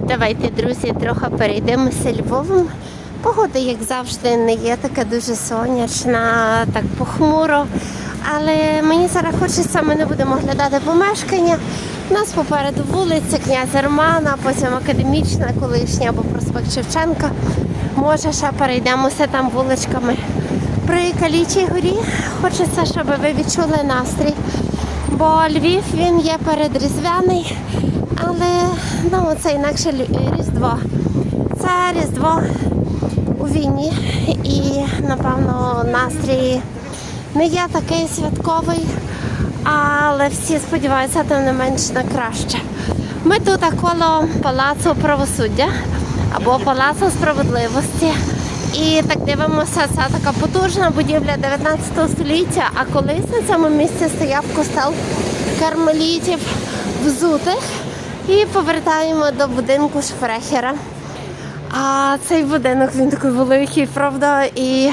Давайте, друзі, трохи перейдемося Львовом. Погода, як завжди, не є така дуже сонячна, так похмуро. Але мені зараз хочеться, ми не будемо оглядати помешкання. У нас попереду вулиця князя Романа, потім академічна, колишня або проспект Шевченка. Може, ще перейдемося там вуличками. При Калічій горі хочеться, щоб ви відчули настрій. Бо Львів він є передріздвяний, але ну, це інакше Різдво. Це Різдво у війні і, напевно, настрій не є такий святковий, але всі сподіваються, тим не менш на краще. Ми тут коло Палацу правосуддя або Палацу справедливості. І так дивимося, це така потужна будівля 19 століття. А колись на цьому місці стояв костел кармелітів взутих. І повертаємо до будинку Шпрехера. А цей будинок він такий великий, правда, і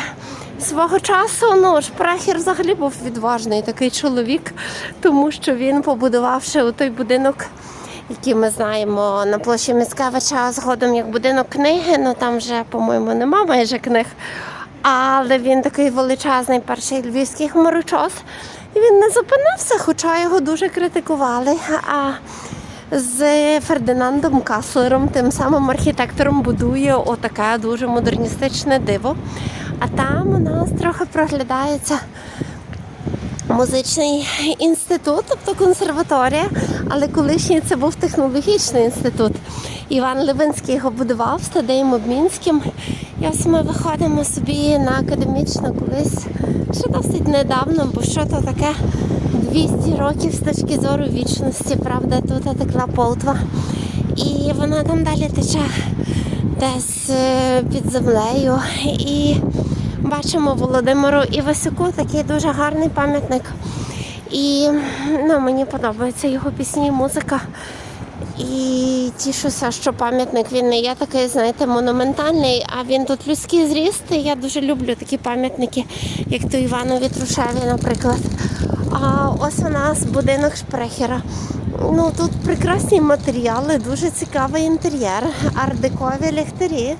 свого часу ну, Шпрехер взагалі був відважний такий чоловік, тому що він, побудувавши той будинок, який ми знаємо на площі Міцкевича, згодом як будинок книги, ну там вже, по-моєму, нема майже книг. Але він такий величезний перший львівський хмарочос. І він не зупинився, хоча його дуже критикували. А з Фердинандом Каслером, тим самим архітектором, будує отаке дуже модерністичне диво. А там у нас трохи проглядається музичний інститут, тобто консерваторія, але колишній це був технологічний інститут. Іван Левинський його будував з Тадеєм Обмінським. І ось ми виходимо собі на академічну колись ще досить недавно, бо що то таке 200 років з точки зору вічності, правда, тут текла полтва. І вона там далі тече десь е, під землею. І бачимо Володимиру Івасюку, такий дуже гарний пам'ятник. І ну, мені подобаються його пісні і музика. І тішуся, що пам'ятник він не є такий, знаєте, монументальний, а він тут людський зріст. І я дуже люблю такі пам'ятники, як то Іванові Трушеві, наприклад. А ось у нас будинок Шпрехера. Ну тут прекрасні матеріали, дуже цікавий інтер'єр, ардекові ліхтарі.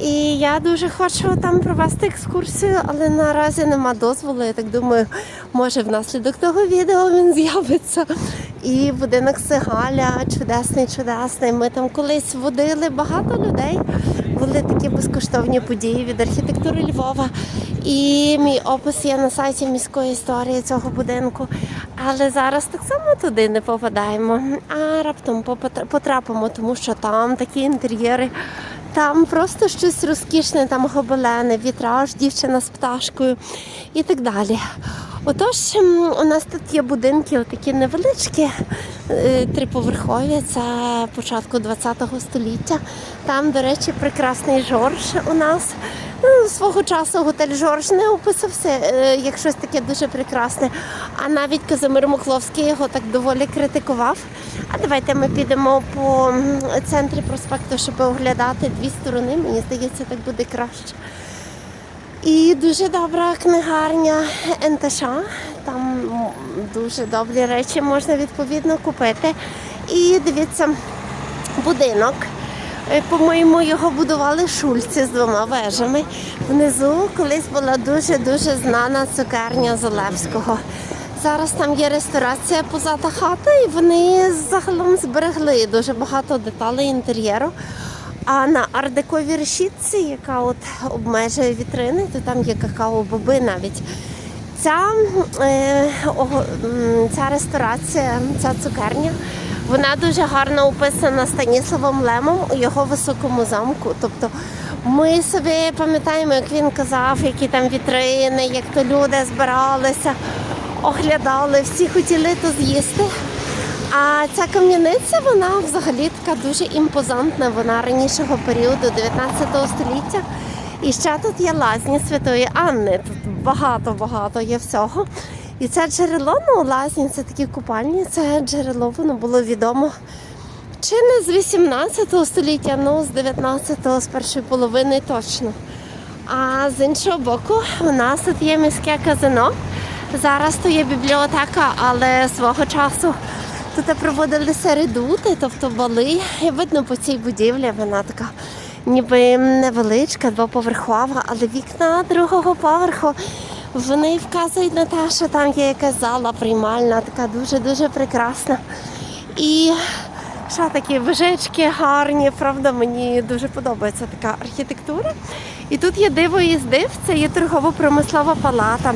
І я дуже хочу там провести екскурсію, але наразі нема дозволу. Я так думаю, може внаслідок того відео він з'явиться. І будинок Сигаля, чудесний, чудесний. Ми там колись водили багато людей. Були такі безкоштовні події від архітектури Львова. І мій опис є на сайті міської історії цього будинку. Але зараз так само туди не попадаємо. А раптом потрапимо, тому що там такі інтер'єри. Там просто щось розкішне, там гобелени, вітраж, дівчина з пташкою і так далі. Отож, у нас тут є будинки такі невеличкі, е, триповерхові, це початку ХХ століття. Там, до речі, прекрасний Жорж у нас. Ну, свого часу готель Жорж не описався е, як щось таке дуже прекрасне. А навіть Казимир Мухловський його так доволі критикував. А давайте ми підемо по центрі проспекту, щоб оглядати дві сторони. Мені здається, так буде краще. І дуже добра книгарня НТШ. Там дуже добрі речі можна відповідно купити. І дивіться, будинок. Е, По-моєму, його будували шульці з двома вежами. Внизу колись була дуже-дуже знана цукерня Золевського. Зараз там є ресторація позата хата, і вони загалом зберегли дуже багато деталей інтер'єру. А на ардековій решітці, яка от обмежує вітрини, то там є какао-боби навіть. Ця, е, ця ресторація, ця цукерня, вона дуже гарно описана Станіславом Лемом у його високому замку. Тобто ми собі пам'ятаємо, як він казав, які там вітрини, як то люди збиралися, оглядали, всі хотіли то з'їсти. А ця кам'яниця, вона взагалі така дуже імпозантна. Вона ранішого періоду 19 століття. І ще тут є лазні Святої Анни. Тут багато-багато є всього. І це джерело, ну лазні, це такі купальні, це джерело, воно було відомо чи не з 18 століття, ну з 19-го, з першої половини точно. А з іншого боку, у нас тут є міське казино. Зараз то є бібліотека, але свого часу Тут проводилися редути, тобто бали. І видно по цій будівлі, вона така ніби невеличка, двоповерхова, але вікна другого поверху вони вказують на те, що там є якась зала приймальна, така дуже-дуже прекрасна. І що такі вижечки гарні, правда, мені дуже подобається така архітектура. І тут є диво із див, це є торгово-промислова палата.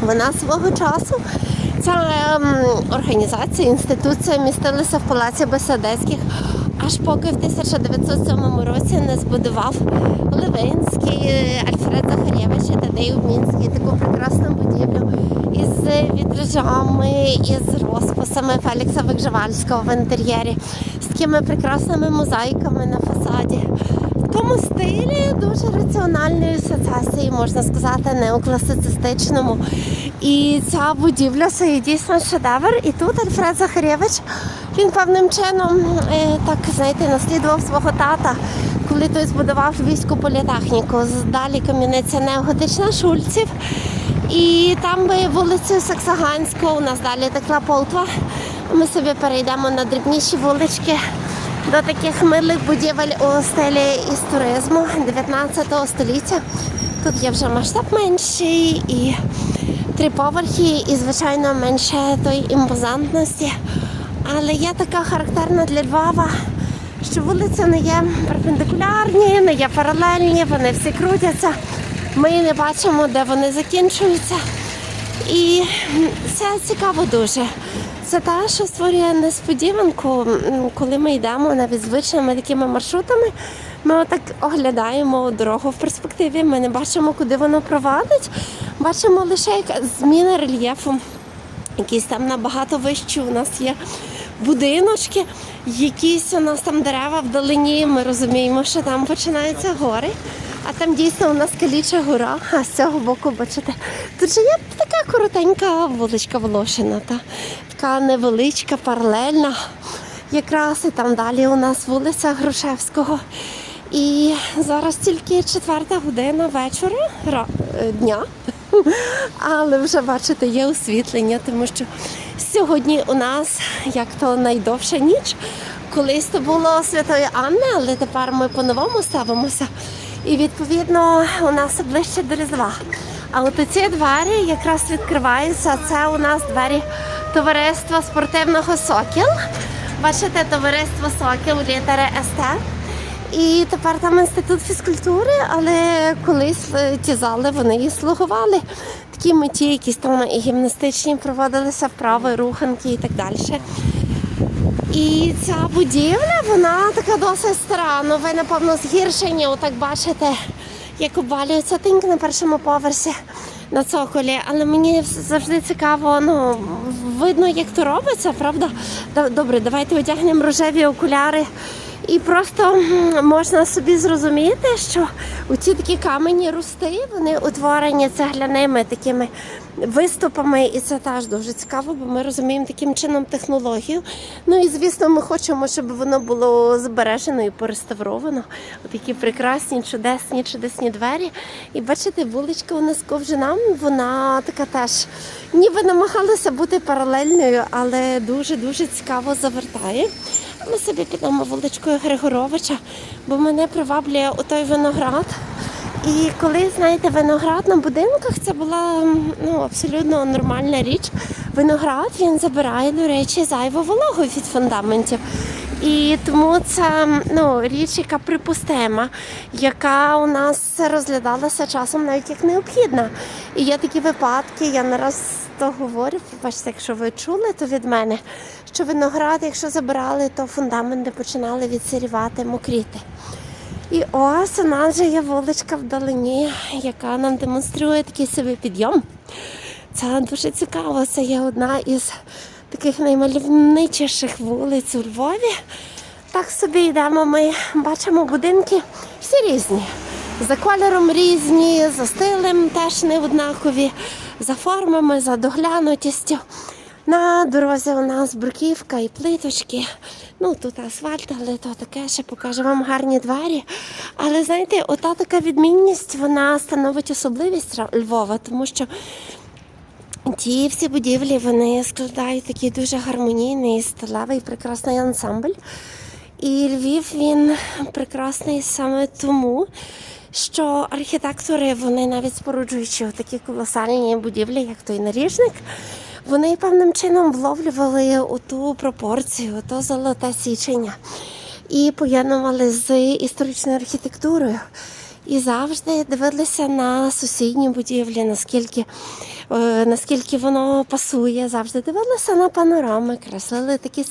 Вона свого часу, ця ем, організація, інституція містилася в палаці Бесадецьких, аж поки в 1907 році не збудував Левинський, е, Альфред Захарєвич і Тадей Обмінський таку прекрасну будівлю із вітражами, із розписами Фелікса Викжевальського в інтер'єрі, з такими прекрасними мозаїками на фасаді. В такому стилі дуже раціональної сецесії, можна сказати, неокласицистичному. І ця будівля це дійсно шедевр. І тут Альфред Захарєвич він певним чином е, так знаєте, наслідував свого тата, коли той збудував війську політехніку. Далі кам'яниця неоготична Шульців. І там би вулицею Саксаганську у нас далі текла полтва. Ми собі перейдемо на дрібніші вулички до таких милих будівель у стилі із туризму 19 століття. Тут є вже масштаб менший і три поверхи, і, звичайно, менше тої імпозантності. Але є така характерна для Львова, що вулиці не є перпендикулярні, не є паралельні, вони всі крутяться. Ми не бачимо, де вони закінчуються. І це цікаво дуже. Це те, що створює несподіванку, коли ми йдемо навіть звичними такими маршрутами. Ми отак оглядаємо дорогу в перспективі. Ми не бачимо, куди воно провадить. Бачимо лише як зміна рельєфу. Якісь там набагато вищі у нас є будиночки, якісь у нас там дерева вдалині. Ми розуміємо, що там починаються гори. А там дійсно у нас каліча гора, а з цього боку, бачите, тут же є така коротенька вуличка Волошина, та така невеличка, паралельна. Якраз і там далі у нас вулиця Грушевського. І зараз тільки четверта година вечора ра- е, дня. Але вже бачите, є освітлення, тому що сьогодні у нас як то найдовша ніч. Колись то було Святої Анни, але тепер ми по-новому ставимося. І відповідно у нас ближче до Різдва. А от ці двері якраз відкриваються. Це у нас двері товариства спортивного Сокіл. Бачите, товариство Сокіл літери СТ. І тепер там інститут фізкультури, але колись е, ті зали вони і слугували. Такі меті, якісь там і гімнастичні проводилися вправи, руханки і так далі. І ця будівля, вона така досить стара. Ну ви, напевно, згіршені, отак бачите, як обвалюється тиньк на першому поверсі на цоколі. Але мені завжди цікаво, ну, видно, як то робиться, правда? Добре, давайте одягнемо рожеві окуляри. І просто можна собі зрозуміти, що оці такі камені рости, вони утворені цегляними такими виступами, і це теж дуже цікаво, бо ми розуміємо таким чином технологію. Ну і звісно, ми хочемо, щоб воно було збережено і пореставровано. Такі прекрасні, чудесні, чудесні двері. І бачите, вуличка у нас ковжина, вона така теж ніби намагалася бути паралельною, але дуже дуже цікаво завертає. Ми собі підемо вуличкою Григоровича, бо мене приваблює отой виноград. І коли знаєте, виноград на будинках це була ну, абсолютно нормальна річ. Виноград він забирає, до речі, зайву вологу від фундаментів. І тому це ну, річ, яка припустима, яка у нас розглядалася часом навіть як необхідна. І є такі випадки, я не раз то говорю, бачите, якщо ви чули, то від мене, що виноград, якщо забирали, то фундаменти починали відсирівати, мокріти. І ось у нас же є вуличка вдалині, яка нам демонструє такий собі підйом. Це дуже цікаво. Це є одна із таких наймальовничіших вулиць у Львові. Так собі йдемо, ми бачимо будинки всі різні. За кольором різні, за стилем теж не однакові, за формами, за доглянутістю. На дорозі у нас бруківка і плиточки. Ну тут асфальт, але то таке ще покажу вам гарні двері. Але знаєте, ота така відмінність вона становить особливість Львова, тому що Ті всі будівлі вони складають такий дуже гармонійний, сталевий, прекрасний ансамбль. І Львів він прекрасний саме тому, що архітектори, вони навіть споруджуючи такі колосальні будівлі, як той наріжник, вони певним чином вловлювали оту пропорцію, то золоте січення і поєднували з історичною архітектурою. І завжди дивилися на сусідні будівлі, наскільки, е, наскільки воно пасує. Завжди дивилися на панорами, креслили такі